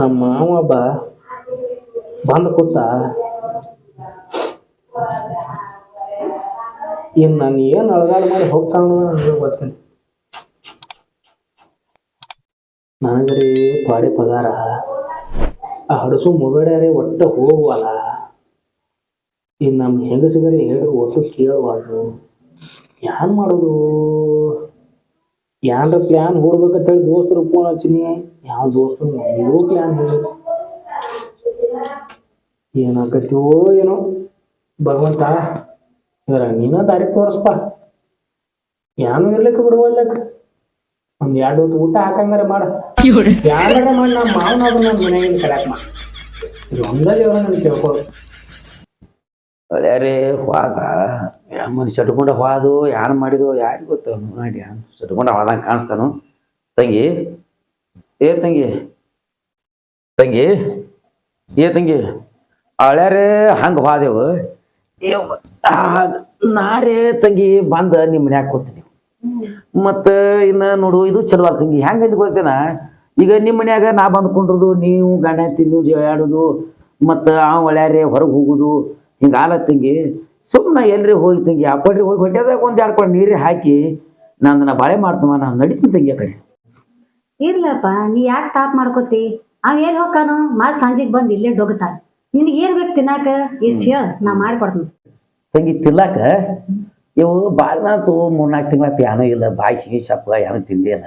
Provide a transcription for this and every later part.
ನಮ್ಮ ಮಾವ ಬಂದ ಕೂತ ಇನ್ ನಾನು ಏನ್ ಅಳಗಾಡ ಮಾಡಿ ಹೋಗ್ತಾನ ನನಗೆ ಗೊತ್ತಿಲ್ಲ. ನನಗರಿ ಪಾಡಿ ಪಗಾರ. ಆ ಹಡಸು ಮುಗಡ್ಯಾರೆ ಒಟ್ಟ ಹೋಗುವಲ್ಲ. ಇನ್ನು ನಮ್ಮ ಹೆಂಗಸಿಗರಿ ಹೇಳ್ರಿ ಒಟ್ಟು ಕೇಳುವಾಗ, ಯಾನ್ ಮಾಡೋದು? ಯಾನ್ರ ಪ್ಲಾನ್ ಹೋಗ್ಬೇಕಂತ ಹೇಳಿ ದೋಸ್ತರು ಫೋನ್ ಹಚ್ಚಿನಿ. ಯಾವ ದೋಸ್ತರು ಒಂದೂ ಪ್ಲಾನ್ ಹೇಳಿ ಏನಾಕತ್ತೀವೋ ಏನೋ. ಭಗವಂತ ಇವರ ನೀನ ದಾರಿ ತೋರಿಸ್ಪ. ಏನು ಇರ್ಲಿಕ್ಕ ಬಿಡುವಲ್ಲಕ್ ಒಂದ್ ಎರಡು ಹೊತ್ತು ಊಟ ಹಾಕಂಗಾರೆ ಮಾಡ. ಯಾರ ಮಾಡಿ ನಮ್ಮ ಮಾವನ ಅದನ್ನ ನಮ್ಮ ಮನೆಯಿಂದ ಕಡ್ಯಾಕ್ ಮಾಡ. ಇದು ಒಂದಲ್ಲಿ ಅವ್ರ ನನ್ ಕೇಳ್ಕೊಳ್ಳು ಒಳ್ಳೆಯರೇ ಹೋದ ಮನುಷ್ಯ ಸಟ್ಕೊಂಡ ಹೋದು, ಯಾರು ಮಾಡಿದು, ಯಾರಿಗೆ ಗೊತ್ತು? ನೋಡಿ ಸಟ್ಕೊಂಡ ಹೋದಂಗೆ ಕಾಣಿಸ್ತಾನು. ತಂಗಿ, ಏ ತಂಗಿ ತಂಗಿ, ಏ ತಂಗಿ ಅಳ್ಯಾರೇ ಹಂಗೆ ಹೋದೆವು. ನಾರೇ ತಂಗಿ ಬಂದ ನಿಮ್ಮ ಮನ್ಯಾಗ ಕೂತೀನಿ. ಮತ್ತು ಇನ್ನು ನೋಡು, ಇದು ಚಲೋ ತಂಗಿ, ಹೆಂಗೆ ಅಂತ ಈಗ ನಿಮ್ಮ ಮನ್ಯಾಗ ನಾ ಬಂದ್ಕೊಂಡ್ರದು, ನೀವು ಗಂಡ ತಿನ್ನು ನೀವು ಜಗಾಡೋದು ಮತ್ತು ಆ ಒಳ್ಯಾರೇ ಹೊರಗೆ ಹೋಗುದು ಹಿಂಗೆ ಆಲ ತಂಗಿ ಸುಮ್ಮನೆ ಎಲ್ರಿ ಹೋಗಿ ತಂಗಿ ಆ ಪಡ್ರಿ ಹೋಗಿ ಹೊಟ್ಟೆದಾಗ ಒಂದು ಎರಡು ಕೊಡ ನೀರು ಹಾಕಿ ನಾನು ನಾ ಬಾಳೆ ಮಾಡ್ತವ ನಾನು ನಡೀತೀನಿ ತಂಗಿ ಆ ಕಡೆ. ಇರ್ಲಪ್ಪ ನೀ ಯಾಕೆ ತಾಪ್ ಮಾಡ್ಕೋತಿ? ಅವ್ ಏನ್ ಹೋಗ್ಕಾನು ಮಾಲ್ ಸಂಜೆಗ್ ಬಂದು ಇಲ್ಲೇ ಡೊಗ್ತಾನ. ನಿನಗೆ ಏನ್ ಬೇಕು ತಿನ್ನಾಕ? ಇಷ್ಟ ಹೇಳ ನಾ ಮಾಡ್ಕೊಡ್ತೀನಿ ತಂಗಿ ತಿಲ್ಲಾಕ ಇವು ಮೂರ್ ಮೂರ್ನಾಲ್ಕು ತಿಂಗಳ ಪ್ಯಾನು ಇಲ್ಲ ಬಾಯಿ ಸಿಗಿ ಸಪ್ಪ ಏನೋ ತಿಂದಿಲ್ಲ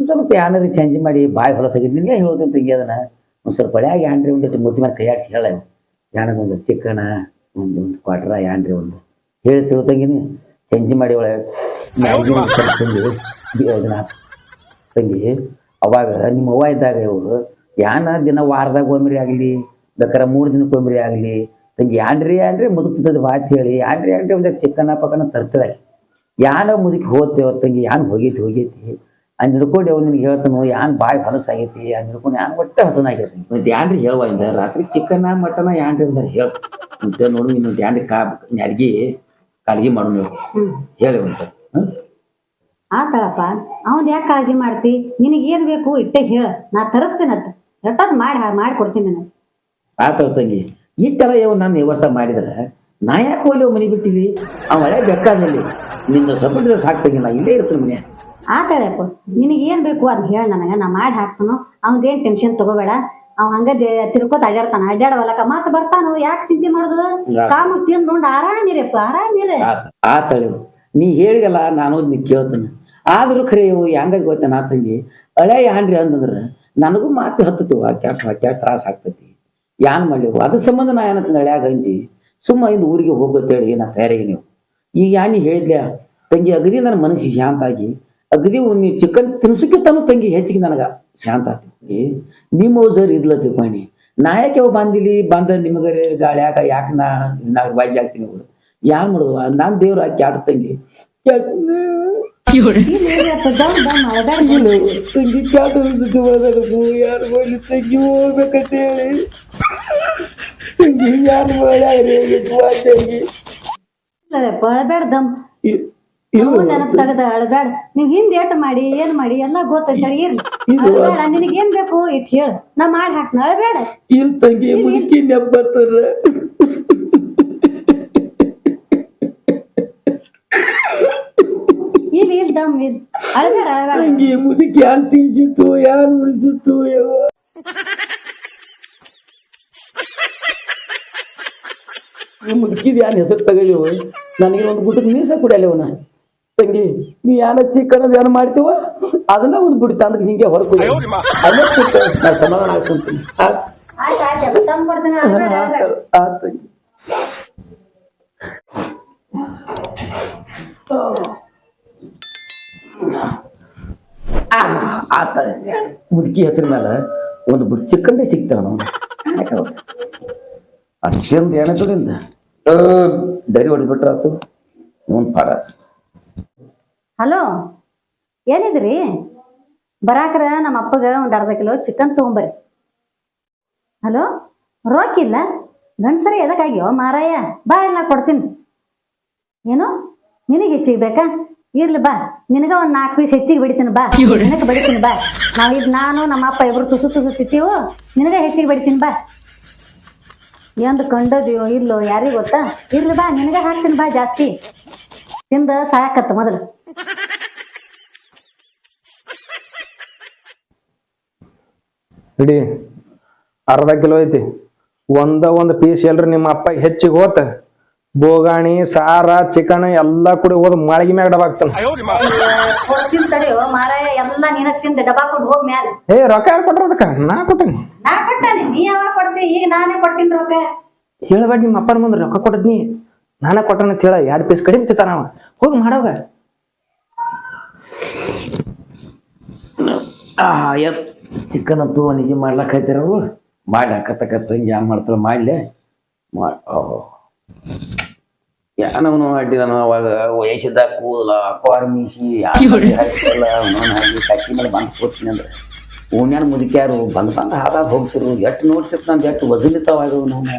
ಒಂದು ಸ್ವಲ್ಪ ಪ್ಯಾನರಿ ಚೇಂಜ್ ಮಾಡಿ ಬಾಯಿ ಹೊರ ತೆಗೆದು ನಿನ್ನೆ ಹೇಳ್ತೀನಿ ತಂಗಿ ಅದನ್ನ? ಒಂದು ಸ್ವಲ್ಪ ಒಳ್ಳೆಯಾಗ ಹ್ಯಾಂಡ್ರಿ ಒಂದು ಮೂರ್ತಿ ಮೇಲೆ ಕೈ ಆಡಿಸಿ ಹೇಳ ಯಾಣದ ಒಂದು ಚಿಕ್ಕನ, ಒಂದು ಒಂದು ಕ್ವಾಟ್ರ ಯಾಂಡ್ರಿ ಒಂದು. ಹೇಳಿ ತಿಳ್ತಂಗಿನಿ ಚೇಂಜ್ ಮಾಡಿ ಒಳಗೆ ತಂಗಿ ಅವಾಗ ನಿಮ್ಮ ಅವ್ವ ಇದ್ದಾಗ ಇವರು, ಯಾನ ದಿನ ವಾರದಾಗ ಒಮ್ಮರಿ ಆಗಲಿ, ಬೇಕಾರೆ ಮೂರು ದಿನಕ್ಕೆ ಒಮ್ಮರಿ ಆಗಲಿ, ತಂಗಿ ಯಾಂಡ್ರಿ ಯಾಂಡ್ರಿ ಮುದುಕ್ತದ ಮಾತು ಹೇಳಿ ಯಾಂಡ್ರಿ ಯಾಂಡ್ರಿ ಒಂದು ಚಿಕ್ಕನ ಪಕ್ಕನ ತರ್ತದೆ ಯಾನ ಮುದುಕಿ ಹೋಗ್ತೇವ ತಂಗಿ, ಯಾನ್ ಹೋಗೈತಿ ಹೋಗೈತಿ. ಅಲ್ಲಿ ಹಿಡ್ಕೊಂಡು ಅವ್ ನಿನ್ಗೆ ಹೇಳ್ತಾನು ಯಾನ್ ಬಾಯಿ ಹೊಲಸಾಗೈತಿ ಅಂದ್ ಹಿಡ್ಕೊಂಡು ಯಾನ್ ಒಟ್ಟೆ ಹೊಸನಾಗಿರ್ತೀನಿ ಮತ್ತೆ ಯಾಂಡ್ರಿ ಹೇಳುವ ಇಂದ ರಾತ್ರಿ ಚಿಕ್ಕನ ಮಟನ ಯಾಂಡ್ರಿ ಅಂದ್ರೆ ಹೇಳ. ಮತ್ತೆ ನೋಡು ಇನ್ನು ಯಾಂಡ್ರಿ ಕಾ ನ್ಯಾರ್ಗಿ ಕಾಲ್ಗಿ ಮಾಡು ನೀವು ಹೇಳಿ ಅಂತ ಹ್ಮ್? ಆತಳಪ್ಪ ಅವನ್ ಯಾಕೆ ಕಾಳಜಿ ಮಾಡ್ತಿ? ನಿನಗೆ ಏನ್ ಬೇಕು ಇಟ್ಟೆ ಹೇಳ ನಾ ತರಿಸ್ತೇನಂತ ಎಟ್ಟದ್ ಮಾಡಿ ಮಾಡಿ ಕೊಡ್ತೀನಿ ನಾನು ಆತಳ ತಂಗಿ ಇಟ್ಟೆಲ್ಲ ಯಾವ ನಾನು ವ್ಯವಸ್ಥೆ ಮಾಡಿದ್ರೆ ನಾ ಯಾಕೆ ಹೋಗಿ ಮನೆ ಬಿಟ್ಟಿವಿ ಅವ ಬೆಕ್ಕಾದಲ್ಲಿ ನಿನ್ನ ಸಪೋರ್ಟ್ ಸಾಕ್ತಂಗಿ ನಾ ಇಲ್ಲೇ ಇರ್ತೀನಿ ಮನೆ ಆತಳಪ್ಪ ನಿನಗೆ ಏನ್ ಬೇಕು ಅದು ಹೇಳ ನನಗೆ ನಾ ಮಾಡಿ ಹಾಕ್ತಾನೋ ಅವ್ನ್ದೇನ್ ಟೆನ್ಷನ್ ತಗೋಬೇಡ. ಅವ್ ಹಂಗ ತಿರ್ಕೋತ ಅಡ್ಯಾಡ್ತಾನ ಅಡ್ಯಾಡವಲ್ಲಕ ಮಾತು ಬರ್ತಾನು ಯಾಕೆ ಚಿಂತೆ ಮಾಡುದು? ಕಾಮ ತಿಂದು ಉಂಡು ಆರಾಮಿರಪ್ಪ ಆರಾಮಿರ ಆತಳಿ ನೀ ಹೇಳಿಗಲ್ಲ ನಾನು ನೀ ಕೇಳ್ತಾನೆ. ಆದ್ರೂ ಖರೆ ಇವು ಹೆಂಗ ಗೊತ್ತೇನ ಆ ತಂಗಿ? ಹಳೆ ಯಾನ್ರಿ ಅಂತಂದ್ರೆ ನನಗೂ ಮಾತು ಆ ಕ್ಯಾಟ್ ಕ್ಯಾಟ್ ತ್ರಾಸ ಆಗ್ತತಿ. ಯಾನ್ ಮಾಡ್ಲಿವು? ಅದ್ರ ಸಂಬಂಧ ನಾ ಏನಂತ ಹಳ್ಯಾಗ ಅಂಜಿ. ಸುಮ್ಮ ಇನ್ನು ಊರಿಗೆ ಹೋಗೋತ್ತೇಳಿ ನಾ ತಯಾರಿಗೆ ನೀವು? ಈಗ ಯಾನಿ ಹೇಳಿದ್ಲ ತಂಗಿ ಅಗದಿ ನನ್ನ ಮನಸ್ಸಿಗೆ ಶಾಂತ ಆಗಿ ಅಗದಿ ನೀ ಚಿಕನ್ ತಿನ್ಸಕ್ಕಿಂತನೂ ತಂಗಿ ಹೆಚ್ಚಿಗೆ ನನಗ. ಶಾಂತ ಆಗ್ತೈತಿ ನಿಮ್ಮ ಸರ್ ಇದ್ಲತ್ತಿ ಪಾಣಿ ನಾ ಯಾಕೆ ಅವ್ ಬಂದಿಲಿ? ಬಂದ ನಿಮಗರೆ ಗಾಳ್ಯಾಗ ಯಾಕೆ ನಾ ನಾ ಬಾಜಿ ಆಗ್ತೀನಿ ಅವಳು ಯಾನ್ ಮಾಡುವ ನಾನ್ ದೇವ್ರ ಹಾಕಿ ಆಟ ತಂಗಿ. ತಂಗಿ ಹೋದನು, ಯಾರ್ ತಂಗಿ ಅಳಬೇಡ. ನೀವ್ ಹಿಂದ್ ಏಟ್ ಮಾಡಿ ಏನ್ ಮಾಡಿ ಎಲ್ಲಾ ಗೊತ್ತೈತೆ ಇರ್ಲಿ. ಇದು- ಅಳಬೇಡ ನಿನಗೆ ಏನ್ ಬೇಕು ಇಟ್ ಹೇಳ. ನಾ ಮಾಡಿ ಹಾಕ್ನ ಅಳಬೇಡ. ಇಲ್ ತಂಗಿ ಮುದುಕಿ ನೆಬ್ಬತ್ತಾರ ದಮ್ ತಂಗಿ ಮುದುಕಿ ತಿನ್ಸಿತ್ತು ಉಳಿಸಿತ್ತು ಮುದುಕಿದ ಯಾನ್ ಹೆಸರು ತಗದಿವ ನನಗೆ ಒಂದು ಗುಟ್ಟಕ್ಕೆ ನೀರ್ಸ ಕುಡಿಯಲ್ಲವನ ತಂಗಿ ನೀ ಏನ ಚಿಕ್ಕನದ ಏನ್ ಮಾಡ್ತೀವ ಅದನ್ನ ಒಂದು ಬುಡಿ ತಂದಕ್ಕೆ ಹಿಂಗೆ ಹೊರಕು ನಾ ಸಮಾಧಾನ ಅಳಬೇಡ ಆತ್ ತಂಗಿ ಆತ ಮುದುಕಿ ಹೆಸರು ಮೇಲೆ ಒಂದು ಬಿಡ್ ಚಿಕ್ಕಂದೇ ಸಿಗ್ತಾವ ನಾವು ಅಷ್ಟೊಂದು ಏನದಿಂದ ಡೈರಿ ಹೊಡೆದ್ಬಿಟ್ರ ಆತು ಒಂದು ಪಾಡ ಹಲೋ? ಏನಿದ್ರಿ ಬರಾಕ್ರ ನಮ್ಮ ಅಪ್ಪಗ ಒಂದ್ ಅರ್ಧ ಕಿಲೋ ಚಿಕನ್ ತಗೊಂಬರ್ರಿ ಹಲೋ? ರೋಕಿಲ್ಲ ಗಂಡ್ಸರಿ, ಎದಕ್ಕಾಗ್ಯೋ? ಮಾರಾಯ, ಬಾ ಎಲ್ಲ ಕೊಡ್ತೀನಿ. ಏನು? ನಿನಗೆ ಹೆಚ್ಚಿಗೆ ಬೇಕಾ? ಇರ್ಲಿ, ಬಾ. ನಿನಗ ಒಂದ್ ನಾಲ್ಕು ಪೀಸ್ ಹೆಚ್ಚಿಗೆ ಬಿಡ್ತೀನಿ, ಬಾ. ನಿನಗ ಬಡಿತೀನಿ, ಬಾ. ನಾವ್ ಈಗ ನಾನು, ನಮ್ಮ ಅಪ್ಪ ಇಬ್ರು ತುಸು ತುಸು ತಿತ್ತೀವು ನಿನಗ ಹೆಚ್ಚಿಗೆ ಬಡಿತೀನಿ, ಬಾ. ಎಂದು ಕಂಡದಿಯೋ, ಇಲ್ಲೋ, ಯಾರಿಗ್ ಗೊತ್ತಾ? ಇರ್ಲಿ, ಬಾ. ನಿನಗ ಹಾಕ್ತೀನಿ, ಬಾ, ಜಾಸ್ತಿ. ತಿಂದ ಸಾಕತ್ತ ಮೊದಲು. ಇಡಿ ಅರ್ಧ ಕಿಲೋ ಐತಿ. ಒಂದ ಒಂದ್ ಪೀಸ್ ಎಲ್ರಿ ನಿಮ್ಮ ಅಪ್ಪ ಹೆಚ್ಚಿಗೆ ಹೋತ. ಬೋಗಾಣಿ ಸಾರ ಚಿಕನ್ ಎಲ್ಲಾ ಕೂಡಿ ಹೋದ ಮಾಳಿಗೆ ಮ್ಯಾಗ ಡಬಾಕ್ತಾನ ಕೊಡ್ತೀನಿ ತಡೆಯೋ ಮಾರಾಯ ಎಲ್ಲ ತಿಂದ ಡಬಾ ಕೊಟ್ಟು ಹೋಗ್ ಮ್ಯಾಲ. ಏ ರೊಕ್ಕ ಯಾರು ಕೊಟ್ರ ಅದಕ್ಕ? ನಾ ಕೊಟ್ಟನಿ. ನಾ ಕೊಟ್ಟಾನೆ ನೀ ಯಾವಾಗ ಕೊಡ್ತಿ? ಈಗ ನಾನೇ ಕೊಡ್ತೀನಿ ರೊಕ್ಕ. ಹೇಳ್ಬೇಡ ನಿಮ್ಮ ಅಪ್ಪನ ಮುಂದೆ ರೊಕ್ಕ ಕೊಟ್ಟದ್ನಿ ನಾನೇ ಕೊಟ್ಟನ ಅಂತ ಹೇಳ ಎರಡ್ ಪೀಸ್ ಕಡಿಮೆ ತಿಂತಾನ ಅವ. ಹೋಗಿ ಮಾಡೋಗ ಎತ್ ಚಿಕನ್ ಅಂತೂ ಅವನಿಗೆ ಮಾಡ್ಲಕ್ ಹೈತಿರವು ಮಾಡಿ ಹಾಕತ್ತಕತ್ತ ಹಿಂಗೆ ಏನು ಮಾಡ್ತಾರ ಮಾಡಲೇ. ಮಾಡಿ ಯಾನವನು ಅಡ್ಡಿ ನಾನು ಅವಾಗ ವಯಸ್ಸಿದ್ದ ಕೂದಲ ಕಾರ್ಮಿಸಿ ಅವನವನು ಹಾಕಿ ಕಟ್ಟಿ ಮೇಲೆ ಬಂದು ಕೂತೀನಿ ಅಂದ್ರೆ. ಓಣ್ಯಾನ ಮುದುಕ್ಯಾರು ಬಂದ್ ಬಂದು ಹಾದಾಗ ಹೋಗ್ತಿರು ಎಷ್ಟು ನೋಡ್ತಿತ್ತು ನಂದು ಎಷ್ಟು ವಜಲಿತಾವಾಗ ನಾನು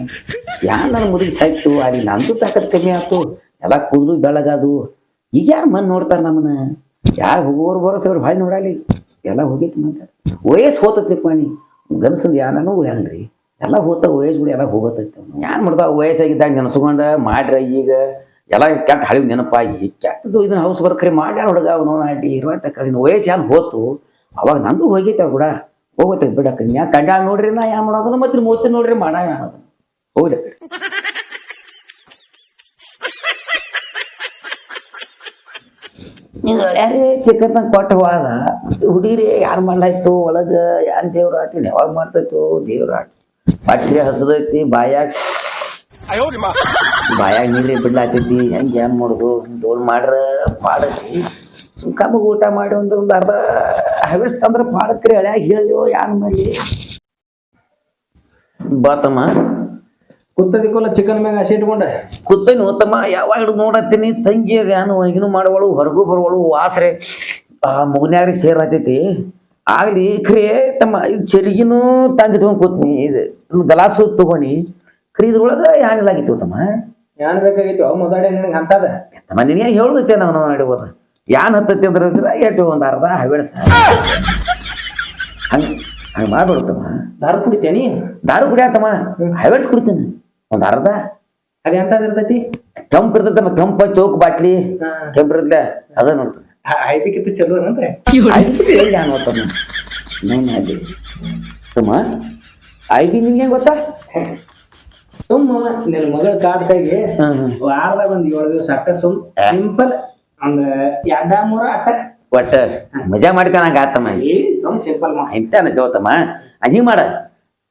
ಯಾರು ನನ್ನ ಮುದುಕಿ ಸಾಯ್ತು? ಅಲ್ಲಿ ನಂದು ತಾಕತ್ ಕಮ್ಮಿ ಆಯ್ತು ಎಲ್ಲ ಕೂದಲು ಬೆಳಗದು. ಈಗ ಯಾರು ಮನ್ ನೋಡ್ತಾರೆ ನಮ್ಮನ್ನ? ಯಾರು ಹೋಗೋರು ಬರೋಸವ್ರು ಭಾಳ ನೋಡಲಿ. ಎಲ್ಲ ಹೋಗಿತ್ತು ಮತ್ತೆ ವಯಸ್ಸು ಹೋತತ್ತಿ ಪಾಣಿ ಗನಸಂದು ಯಾರು ಉಳ್ಯಾನ್ರಿ ಎಲ್ಲ ಹೋತ ವಯಸ್ಸುಗಳು ಎಲ್ಲ ಹೋಗೋತೈತಿ ಯಾರು ಮಾಡ್ತಾವ? ವಯಸ್ಸಾಗಿದ್ದಾಗ ನೆನೆಸ್ಕೊಂಡ ಮಾಡ್ರ ಈಗ. ಎಲ್ಲ ಕೆಟ್ಟ ಹಳಿ ನೆನಪಾಗಿ ಕೆಟ್ಟದ್ದು ಇದನ್ನ ಹೌಸ್ ಬರ್ಕರಿ ಮಾಡ್ಯ ಹುಡುಗ ಅವನು ಆಡಿ ಇರುವಂತ ಕಡಿನ ವಯಸ್ಸು ಏನು ಹೋತು? ಅವಾಗ ನಂದು ಹೋಗೈತೆ ಕೂಡ. ಹೋಗುತ್ತೆ ಬಿಡಕ್ಕ. ಯಾ ಕಂಡ ನೋಡ್ರಿ ನಾ ಯಾ ಮಾಡೋದನ್ನ ಮತ್ತೆ ಮೂವತ್ತು ನೋಡ್ರಿ, ಮಾಡ ಹೋಗ್ಲಿ ನೀವು ಯಾರೇ ಚಿಕ್ಕನ್ನ ಕೊಟ್ಟು ಹುಡುಗಿರಿ ಯಾರು ಮಾಡ್ಲಾಯ್ತು? ಒಳಗೆ ಯಾರು ದೇವ್ರ ಆಟ ಯಾವಾಗ ಮಾಡ್ತೈತು ದೇವ್ರ ಆಟ ಪಟ್ಟಿ ಹಸದೈತಿ, ಬಾಯಾಗ ಬಾಯಾಗ ನೀರಿ ಬಿಡ್ಲಾತೈತಿ. ಹೆಂಗೆ ಏನ್ ಮಾಡೋದು? ದೋಲ್ ಮಾಡ್ರ ಪಾಡೈತಿ ಸುಮ್ಕಾಮಗ ಊಟ ಮಾಡಿ ಒಂದು ಒಂದು ಅರ್ಧ ಹವಿಸ್ ತಂದ್ರ ಹಳ್ಯಾಗ ಹೇಳಿ, ಯಾರು ಮಾಡಲಿ? ಬಾತಮ್ಮ ಕುತ್ತದಿಕ್ಕೋಲ್ಲ ಚಿಕನ್ ಮ್ಯಾಗ ಹಸಿ ಇಟ್ಕೊಂಡೆ. ಕೂತೇನು ತಮ್ಮ ಯಾವಾಗ ಹಿಡ್ದು ನೋಡತ್ತೀನಿ? ತಂಗಿ ಏನು ಒಳಗಿನೂ ಮಾಡವಳು ಹೊರಗೂ ಬರುವಳು ವಾಸ್ರೆ ಆ ಮುಗ್ನ್ಯಾಗ ಸೇರತೈತಿ. ಆಗ್ಲಿ ಖರೆ ತಮ್ಮ ಇದು ಚೆರಿಗಿನೂ ತಂದಿಟ್ಕೊಂಡು ಕೂತ್ನಿ. ಇದು ಗಲಾಸು ತಗೊಂಡಿ ಖರೆ ಇದ್ರೊಳಗ ಯಾನಿಲ್ಲಾಗಿತ್ತು ತಮ್ಮ? ಏನ್ ಬೇಕಾಗಿತ್ತು? ಅವ್ ಮೊದಲೇ ನಿನಗೆ ಅಂತದ ತಮ್ಮ ನಿನಗೆ ಹೇಳುದೈತೆ ನಾವು ನೋಡಿಬೋದು ಯಾನ್ ಹತ್ತೈತಿ ಅಂದ್ರೆ ಎಷ್ಟು ಒಂದು ಅರ್ಧ ಹವೇಳ ಸರ್ ಹಂಗೆ ಹಂಗೆ ಮಾಡ್ಬಿಡ್ತಮ್ಮ ದಾರು ಕುಡಿತೇನಿ? ದಾರು ಕುಡಿಯಾತಮ್ಮ ಹವೆಳ್ಸ್ ಕುಡಿತೀನಿ. ಒಂದು ಅರ್ಧ? ಅದ ಎಂತದ್ ಇರ್ತೈತಿ? ಕೆಂಪು ಇರ್ತೈತಮ್ಮ ಕೆಂಪ ಚೌಕ್ ಬಾಟ್ಲಿ. ಕೆಂಪ್ ಇರುತ್ತೆ. ಅದ ನೋಡ್ತದೆ ಐದಕ್ಕಿಂತ ಚಲೋ ಅಂದ್ರೆ? ತುಮ್ಮ ಐದು ನಿಮ್ಗೆ ಗೊತ್ತಾ? ಸುಮ್ಮ ನಿನ್ ಮಗಳ ಕಾಡ್ದಾಗೆ ಹ್ಮ್. ವಾರದಾಗ ಒಂದ್ ಏಳು ದಿವಸ ಅಟ್ಟ ಸುಮ್ ಸಿಂಪಲ್ ಒಂದ್ ಎರಡ ಮೂರ ಅಟ್ಟ. ಒಟ್ಟ. ಮಜಾ ಮಾಡ್ಕೊಳಂಗ ಆತಮ್ಮ. ಏ ಸುಮ್ ಸಿಂಪಲ್ ಮಾ ಇಂತ ಅನ್ನತೇವತ್ತಮ್ಮ ಹಿಂಗ್ ಮಾಡ.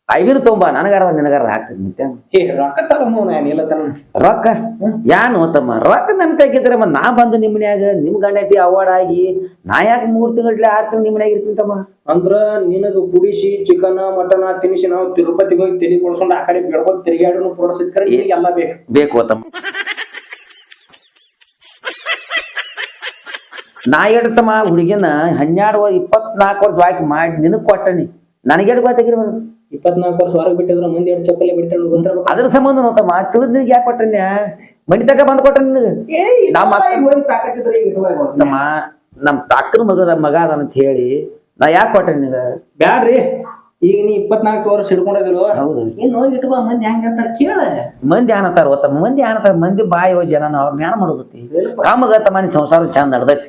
ಐವಿನ ತೊಂಬ ನನಗಾರ ನಿನಗಾರ ಹಾಕ್ತೀನಿ ನಿತ್ಯ ಏ ರೊಕ್ಕ ತಗೊಂಬ ನಾನು ಇಲ್ಲ ತನ ರೊಕ್ಕ? ಯಾನು ತಮ್ಮ ರೊಕ್ಕ ನನ್ ಕೈಗಿದ್ರೆ ನಾ ಬಂದು ನಿಮ್ಮ ಮನ್ಯಾಗ ನಿಮ್ ಗಂಡತಿ ಅವಾರ್ಡ್ ಆಗಿ ನಾ ಯಾಕೆ ಮೂರ್ ತಿಂಗಳ ಆರ್ ತಿಂಗಳು ನಿಮ್ಮ ಮನ್ಯಾಗ ಇರ್ತೀನಿ ತಮ್ಮ? ಅಂದ್ರ ನಿನಗ ಕುಡಿಸಿ ಚಿಕನ್ ಮಟನ್ ತಿನ್ನಿಸಿ ನಾವು ತಿರುಪತಿಗೆ ಹೋಗಿ ತೆಲಿ ಕೊಡ್ಸ್ಕೊಂಡು ಆ ಕಡೆ ಬೇಡ್ಕೊಂಡು ತಿರುಗಾಡನು ಕೊಡ್ಸಿದ್ಕರೆ ನಿನಗೆ ಎಲ್ಲ ಬೇಕು. ಬೇಕು ತಮ್ಮ ನಾ ಹೇಳ್ತಮ್ಮ ಹುಡುಗಿನ ಹನ್ನೆರಡು ಇಪ್ಪತ್ನಾಲ್ಕು ವರ್ಷ ಹಾಕಿ ಮಾಡಿ ನಿನಗ್ ಕೊಟ್ಟನಿ. ನನಗೆ ಗೊತ್ತಾಗಿರ್ಬಾರ್ದು? ಇಪ್ಪತ್ನಾಲ್ಕು ವರ್ಷ ಹೊರಗೆ ಬಿಟ್ಟಿದ್ರು ಮುಂದೆ ಎರಡು ಚಪ್ಪಲಿ ಬಿಡ್ತಾಳೆ ಬಂದಿರ್ಬೇಕು ಅದ್ರ ಸಂಬಂಧ ಮಾತು ತಿಳಿದ್ ನಿನಗೆ ಯಾಕೆ ಕೊಟ್ಟನ್ಯ ಮನಿ ತಕ ಬಂದ್ ಕೊಟ್ಟ ನಿನಗೆ? ನಮ್ಮ ನಮ್ಮ ನಮ್ಮ ನಮ್ ತಾಕನ ಮಗದ ಮಗ ಅದಂತ ಅಂತ ಹೇಳಿ ನಾ ಯಾಕೆ ಕೊಟ್ಟೆ ನಿನಗೆ? ಬ್ಯಾಡ್ರಿ. ಈಗ ನೀ ಇಪ್ಪತ್ನಾಲ್ಕು ವರ್ಷ ಹಿಡ್ಕೊಂಡಿದ್ರು. ಹೌದು. ಇನ್ನು ಇಟ್ಕೋ ಮಂದಿ ಹೆಂಗ ಅಂತ ಕೇಳ. ಮಂದಿ ಏನತ್ತಾರ ಗೊತ್ತ? ಮಂದಿ ಏನತ್ತಾರ ಮಂದಿ ಬಾಯಿ ಜನ ಅವ್ರ ಜ್ಞಾನ ಮಾಡೋದತ್ತಿ ಕಾಮಗ ತಮ್ಮ ಸಂಸಾರ ಚಂದ ನಡ್ದೈತಿ.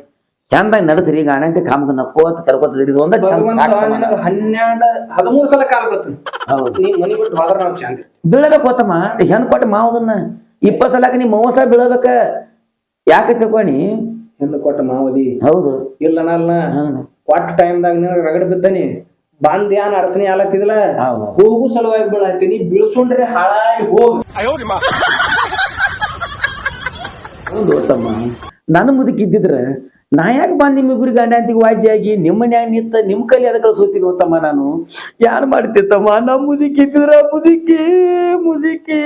ಚಂದಾಗಿ ನಡತ್ರಿ ಈಗ ಅಣ್ಣಂತೆ ಕಾಮಗ ನಕ್ಕೋತ ಕರ್ಕೋತದ್ರಿ ಇದು ಒಂದ ಚಂದ ಹನ್ನೆರಡು ಹದಿಮೂರು ಸಲ ಕಾಲ್ ಬೀಳ್ತೀನಿ ಹೌದು. ನೀ ಮನಿ ಬಿಟ್ಟು ಹೋದ್ರ ನಾವು ಚಂದ ಬೀಳಬೇಕು ಗೊತ್ತಮ್ಮ ಹೆಣ್ ಕೊಟ್ಟ ಮಾವದನ್ನ ಇಪ್ಪತ್ ಸಲಕ ನೀ ಮೂವತ್ ಸಲ ಬೀಳಬೇಕ. ಯಾಕೆ ತಿಳ್ಕೊನಿ ಹೆಣ್ಣು ಕೊಟ್ಟ ಮಾವದಿ. ಹೌದು. ಇಲ್ಲ ನಲ್ಲ. ಕೊಟ್ಟ ಟೈಮ್ದಾಗ ನೀನು ರಗಡ್ ಬಿದ್ದಾನಿ. ಬಂದ್ ಅರ್ಚನೆ ಅಡಚಣೆ ಆಲತ್ತಿದಿಲ್ಲ ಹೋಗು ಸಲುವಾಗಿ ಬೀಳತ್ತೀನಿ ಬೀಳ್ಸೊಂಡ್ರೆ ಹಾಳಾಗಿ ಹೋಗ್. ಹೌದು ತಮ್ಮ ನನ್ನ ಮುದುಕಿ ಇದ್ದಿದ್ರ ನಾ ಯಾಕೆ ಬಂದ್ ನಿಮ್ಮಿಬ್ಬರು ಗಂಡಂತಿಗೆ ವಾಜಿಯಾಗಿ? ನಿಮ್ಮ ಮನ್ಯಾಗ ನಿಂತ ನಿಮ್ ಕಲಿ ಅದಕ್ಕೆ ಕಳ್ಸೋತೀನಿ ತಮ್ಮ ನಾನು? ಯಾರು ಮಾಡ್ತಿತ್ತಮ್ಮ? ನಮ್ಮ ಮುದುಕಿ ದೂರ ಮುದುಕಿ ಮುದುಕಿ.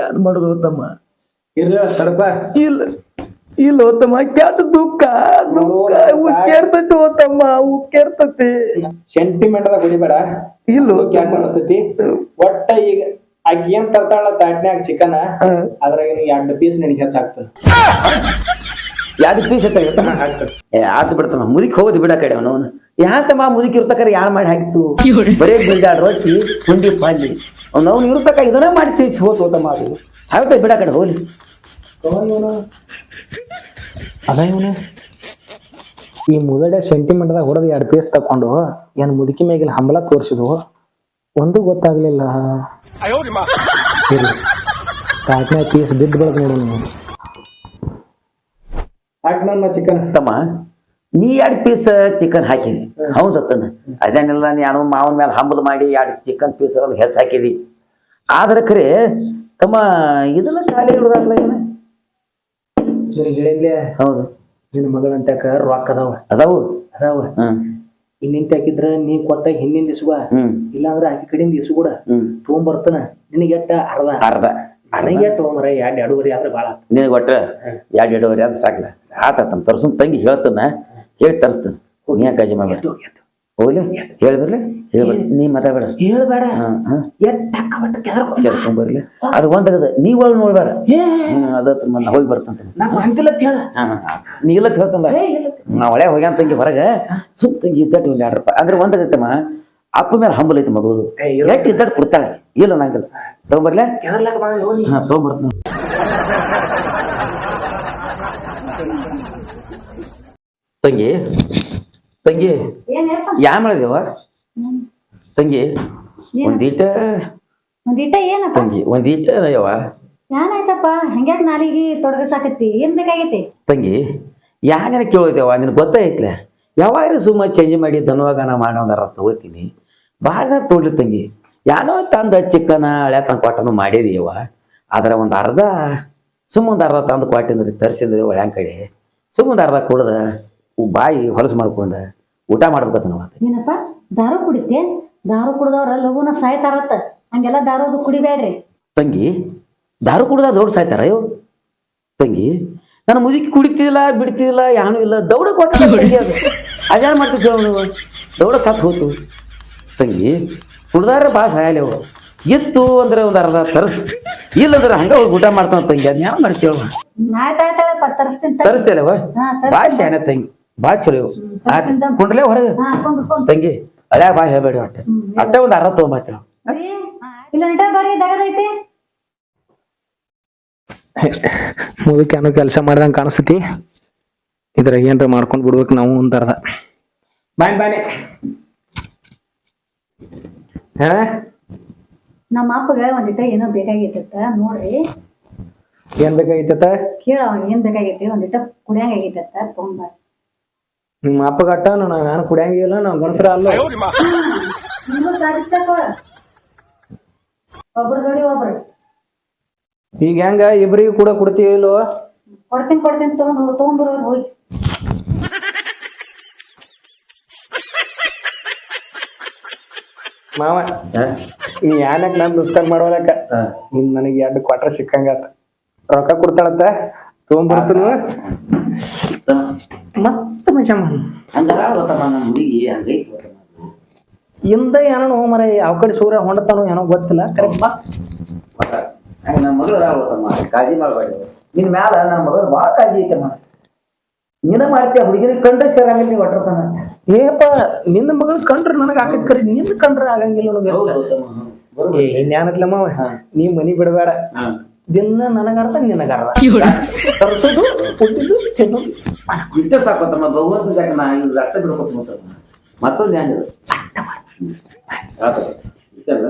ಯಾರು ಮಾಡುದು ತಮ್ಮ? ಇರ್ಲ ತಡಪ ಇಲ್ಲ ಇಲ್ಲ ಓತಮ್ಮ ಕೆಟ್ಟ ದುಃಖ ದುಃಖ. ಓತಮ್ಮ ಉಕ್ಕೇರ್ತತಿ ಉಕ್ಕೇರ್ತೈತಿ. ಸೆಂಟಿಮೆಂಟ್ ಅದ ಕುಡಿಬೇಡ ಇಲ್ಲ. ಒಟ್ಟ ಈಗ ಆಕಿ ಏನ್ ತರ್ತಾಳ ತಾಟ್ನ್ಯಾಗ ಚಿಕನ್ ಅದ್ರಾಗ ನೀ ಎರಡು ಪೀಸ್ ನಿನಗೆ ಹೆಚ್ಚಾಗ್ತದೆ ಯಾವ್ದು ಪೀಸ್ ಎತ್ತಾಗಿತ್ತ ಏ ಆತು ಬಿಡ್ತಮ್ಮ ಮುದಿಕ್ ಹೋಗೋದು ಬಿಡ ಕಡೆ ಅವನು. ಯಾತಮ್ಮ ಮುದಿಕ್ ಇರ್ತಕ್ಕಾರ ಯಾರು ಮಾಡಿ ಹಾಕಿತ್ತು? ಬರೇ ಬಿಲ್ದಾಡ್ ರೊಟ್ಟಿ ಹುಂಡಿ ಪಾಲಿ. ಅವ್ನು ಅವ್ನು ಇರ್ತಕ್ಕ ಇದನ್ನ ಮಾಡಿ ತಿಳಿಸಿ ಹೋತು ಹೋತಮ್ಮ ಅದು. ಸಾಯ್ತ ಬಿಡ ಕಡೆ ಹೋಗ್ಲಿ. ಅದ ಇವನು. ಈ ಮುದಡೆ ಸೆಂಟಿಮೆಂಟ್ದಾಗ ಹೊಡೆದು ಎರಡು ಪೀಸ್ ತಕೊಂಡು ಏನ್ ಮುದುಕಿ ಮೇಗಿಲ್ಲ ಹಂಬಲ ತೋರಿಸಿದ್ವು? ಒಂದು ಗೊತ್ತಾಗ್ಲಿಲ್ಲ. ತಾಟ್ನ್ಯಾಗ ಪೀಸ್ ಬಿದ್ದು ಬೆಳಗ್ ನೋಡು ನೀವು ಹಾಕ್ನಮ್ಮ ಚಿಕನ್ ತಮ್ಮ ನೀ ಎರಡು ಪೀಸ್ ಚಿಕನ್ ಹಾಕಿದಿ ಹೌದು ಸತ್ತನ. ಅದೇನೆಲ್ಲ ನಾನು ಮಾವನ ಮೇಲೆ ಹಂಬಲ್ ಮಾಡಿ ಎರಡು ಚಿಕನ್ ಪೀಸ್ ಹೆಚ್ಚು ಹಾಕಿದಿ. ಆದ್ರೆ ಖರೆ ತಮ್ಮ ಇದನ್ನ ಖಾಲಿ ಇಡೋದಾಗಲ್ಲ ಏನ? ಹೌದು. ನಿನ್ನ ಮಗಳಂತಕ ರೊಕ್ಕ ಅದಾವ. ಅದಾವು? ಅದಾವ. ಹ್ಮ್. ಇನ್ನಿಂತ ಹಾಕಿದ್ರ ನೀ ಕೊಟ್ಟ ಹಿಂದಿನ ಇಸುವ ಹ್ಮ್. ಇಲ್ಲಾಂದ್ರ ಆಕಿ ಕಡೆಯಿಂದ ಇಸುಗುಡ ಕೂಡ ತೊಗೊಂಬರ್ತಾನ ನಿನಗೆ ಎಟ್ಟ ಅರ್ಧ? ಅರ್ಧ. ನನಗೆ ತೊಗೊಂಬರ ಎರಡು ಎರಡೂವರೆ ಆದ್ರೆ ಭಾಳ ನಿನಗೆ ಒಟ್ಟ ಎರಡು ಎರಡೂವರೆ ಆದ್ರೆ ಸಾಕಲ್ಲ. ತಮ್ಮ ತರ್ಸನ್ ತಂಗಿ ಹೇಳ್ತಾನ ಹೇಳಿ ತರ್ಸ್ತಾನೆ. ನೀ ಯಾಕೆ ಕಾಳಜಿ ಮಾಡ್ಬೇಡ ಹೋಗ್ಲಿ ಹೇಳ್ಬರ್ಲಿ ಹೇಳ್ಬರ್ಲಿ ನೀ ಮಾತಾಡ್ಬೇಡ. ಹೇಳ್ಬೇಡ ಹಾಂ ಹಾಂ. ಎಟ್ಟ ಅಕ್ಕಪಟ್ಟ ಕೆದರ್ಕೊ. ಕೇಳ್ಕೊಂಬರ್ಲಿ ಅದು ಒಂದಾಗದ. ನೀ ಒಳಗೆ ನೋಡ್ಬೇಡ. ಏ, ಹ್ಮ್ ಅದ ನಾ ಹೋಗಿ ಬರ್ತಂತ. ನಂಗ್ ಅಂತಿಲ್ಲ ಅಂತ ಹೇಳ. ನೀ ಇಲ್ಲ ಹೇಳ್ತಲ್ಲ ನಾ ಒಳ್ಳೆ ಹೋಗ್ಯಾನ ತಂಗಿ ಹೊರಗೆ. ಸುಮ್ ತಂಗಿ ಇದ್ದಟ್ಟು ಒಂದು ಎರಡು ರೂಪಾಯಿ. ಅಂದ್ರೆ ಒಂದಾಗೈತಮ್ಮ ಅಪ್ಪ ಮೇಲೆ ಹಂಬಲ್ ಐತಿ ಮಗಳು. ಏ, ಇರು. ಎಷ್ಟು ಇದ್ದಟ್ಟು ಕೊಡ್ತಾಳೆ? ಇಲ್ಲ ನಂಗಿಲ್ಲ ತಗೊಂಬರ್ಲೆ? ಕೆದರ್ಲಾಕ ಬಾ ನೋಡಿ ಹಾ ತಗೊಂಬರ್ತೀನಿ. ತಂಗಿ ತಂಗಿ ಯಾ ಮಾಡಿದೇವ ತಂಗಿ ಒಂದೀಟ ಒಂದೀಟ ಏನಪ್ಪ? ತಂಗಿ ಒಂದೀಟ ಯವ್ವ ಏನಾಯ್ತಪ್ಪ ಹಂಗ್ಯಾಕ ನಾಲಿಗೆ ತೊಡಗಸಾಕತ್ತಿ? ಏನ್ ಬೇಕಾಗೈತಿ? ತಂಗಿ ಯಾಕೆ ಕೇಳಿದೇವ ನಿನಗೆ ಗೊತ್ತಾಯ್ತಲೆ ಯಾವಾಗ ಸುಮ್ಮ ಚೇಂಜ್ ಮಾಡಿ ಧನವಾಗನ ಮಾಡೋದಾರ ತಗೋತೀನಿ ಭಾಳ ತೋಡ್ಲಿ ತಂಗಿ. ಯಾನೋ ತಂದ ಚಿಕ್ಕನ ಹಳೆ ತಂದು ಕೊಟ್ಟನು ಮಾಡಿದೀವ ಆದ್ರೆ ಒಂದು ಅರ್ಧ ಸುಮ್ಮ ಒಂದು ಅರ್ಧ ತಂದು ಕೊಟ್ಟಿಂದ್ರಿ ತರಿಸಿದ್ರಿ ಒಳ್ಳೆಯ ಕಡೆ ಸುಮ್ಮ ಒಂದು ಅರ್ಧ ಕುಡ್ದ. ಬಾಯಿ ಹೊಲಸು ಮಾಡ್ಕೊಂಡ ಊಟ ಮಾಡ್ಬೇಕತ್ತ ನಾವು ಏನಪ್ಪ? ದಾರು ಕುಡಿತೆ ದಾರು ಕುಡ್ದವ್ರ ಲಘುನ ಸಾಯ್ತಾರತ್ತ. ಹಂಗೆಲ್ಲ ದಾರೋದು ಕುಡಿಬೇಡ್ರಿ. ತಂಗಿ ದಾರು ಕುಡ್ದ ದೌಡ್ ಸಾಯ್ತಾರ ಅಯ್ಯೋ ತಂಗಿ ನನ್ನ ಮುದುಕಿ ಕುಡಿತಿಲ್ಲ ಬಿಡ್ತಿಲ್ಲ ಯಾನು ಇಲ್ಲ. ದೌಡ ಕೊಟ್ಟ ಅಜಾರ ಮಾಡ್ತಿದ್ದೆ ಅವನು? ದೌಡ ಸತ್ ಹೋತು. ತಂಗಿ ಕುಡ್ದಾರ ಭಾಳ ಸಾಯಲೇವು ಇತ್ತು ಅಂದ್ರೆ ಒಂದು ಅರ್ಧ ತರಸ್. ಇಲ್ಲಂದ್ರೆ ಹಂಗ ಹೋಗಿ ಊಟ ಮಾಡ್ತಾನ ತಂಗಿ. ಅದ್ನ ಯಾವ ಮಾಡ್ತೇವ ತರಿಸ್ತೀನಿ. ಭಾಳ ಶಾನೆ ತಂಗಿ. ಭಾಳ ಚಲೋ ಇವು. ಆಯ್ತು ಕುಂಡ್ಲೆ ಹೊರಗೆ. ತಂಗಿ ಅಲ್ಲ ಬಾ ಹೇಳ್ಬೇಡಿ ಒಟ್ಟೆ ಅಟ್ಟೆ ಒಂದು ಅರ್ಧ ತೊಗೊಂಬತ್ತೇವ ಇಲ್ಲ ನಿಟ ಬರ್ರಿ ದಗದೈತಿ. ಮುದುಕಿ ಅನ್ನೋ ಕೆಲಸ ಮಾಡ್ದಂಗೆ ಕಾಣಿಸ್ತತಿ ಇದ್ರಾಗ ಏನ್ರ ಮಾಡ್ಕೊಂಡು ಬಿಡ್ಬೇಕು ನಾವು ಒಂದು ಅರ್ಧ. ಬಾಯ್ ಬಾಯ್. ಹೇಳ. ನಮ್ಮ ಅಪ್ಪಗ ಒಂದಿಟ ಏನೋ ಬೇಕಾಗೈತತ್ತ ನೋಡ್ರಿ. ಏನ್ ಬೇಕಾಗಿತ್ತ ಕೇಳ ಏನ್ ಬೇಕಾಗೈತಿ ಒಂದಿಟ ಕುಡಿಯಂಗ ಆಗೈತತ್ತ ತಗೊಂಡ್ ಬರ್ರಿ ನಿಮ್ಮ ಅಪ್ಪ ಕಟ್ಟ ನಾನು ನಾನು ಕುಡಿಯಂಗಿಲ್ಲ ನಾವು ಗಣಪರ ಅಲ್ಲ. ನಿಮ್ಮ ಸಾಧಿಸ್ತಕ್ಕ ಒಬ್ರ ಜೋಡಿ ಒಬ್ರು. ಈಗ ಹೆಂಗ? ಇಬ್ರಿಗೂ ಕೂಡ ಕೊಡ್ತೀವಿ ಇಲ್ಲೋ? ಕೊಡ್ತೀನಿ ಕೊಡ್ತೀನಿ ತಗೊಂಡು ತಗೊಂಡ್ಬರೋ ಹೋಗಿ. ಮಾವ ನೀ ಯಾನಕ್ ನಾನು ದುಸ್ಕಾರ ಮಾಡೋಲಕ್ಕ ನಿಮ್ ನನಗೆ ಎರಡು ಕ್ವಾರ್ಟರ್ ಸಿಕ್ಕಂಗಾತ. ರೊಕ್ಕ ಕೊಡ್ತಾಳತ್ತ ತಗೊಂಡ್ಬರ್ತೀನಿ ಮಸ್ತ್ ಮಜಾ ಮಾಡಿ. ಹಂಗಾರ ಗೊತ್ತಮ್ಮ ನನ್ನ ಹುಡುಗಿ ಹಂಗೈತಿ ಗೊತ್ತಮ್ಮ. ಇಂದ ಏನೋ ಮರ ಯಾವ ಕಡೆ ಸೂರ್ಯ ಹೊಂಡತಾನೋ ಏನೋ ಗೊತ್ತಿಲ್ಲ ಕರೆ ಮಸ್ತ್. ನಮ್ಮ ಹಂಗ ನನ್ನ ಮಗಳು ಅದಾಳ ಗೊತ್ತಮ್ಮ ಕಾಳಜಿ ಮಾಡಬೇಡಿ. ನಿನ್ ಮ್ಯಾಲ ನಮ್ಮ ಮಗಳು ಭಾಳ ಕಾಳಜಿ ಐತಮ್ಮ ನೀನ ಮಾಡ್ತೀಯ ಹುಡುಗಿನ ಕಂಡ್ರೆ ಸೇರಂಗಿಲ್ಲ ನೀವು ಒಟ್ಟರ್ತಾನ ಏಪ ನಿನ್ನ ಮಗಳು ಕಂಡ್ರೆ ನನಗೆ ಆಕೈತಿ ಕರಿ ನಿನ್ನ ಕಂಡ್ರೆ ಆಗಂಗಿಲ್ಲ ನನಗೆ. ಏ ಇನ್ಯಾನತ್ಲ ಮಾವ ನೀ ಮನಿ ಬಿಡಬೇಡ. ದಿನ ನನಗರ್ಧ ನಿನಗರ್ಧ. ತರ್ಸೋದು ಕುಡಿದು ತಿನ್ನೋದು. ಇಷ್ಟ ಸಾಕೋತಮ್ಮ ಭಗವಂತ ಜಾಗ ನಾ ಇದು ಅರ್ಥ ಬಿಡ್ಕೊತ ಮತ್ತೊಂದು ಏನಿದೆ ಇಷ್ಟಲ್ಲ?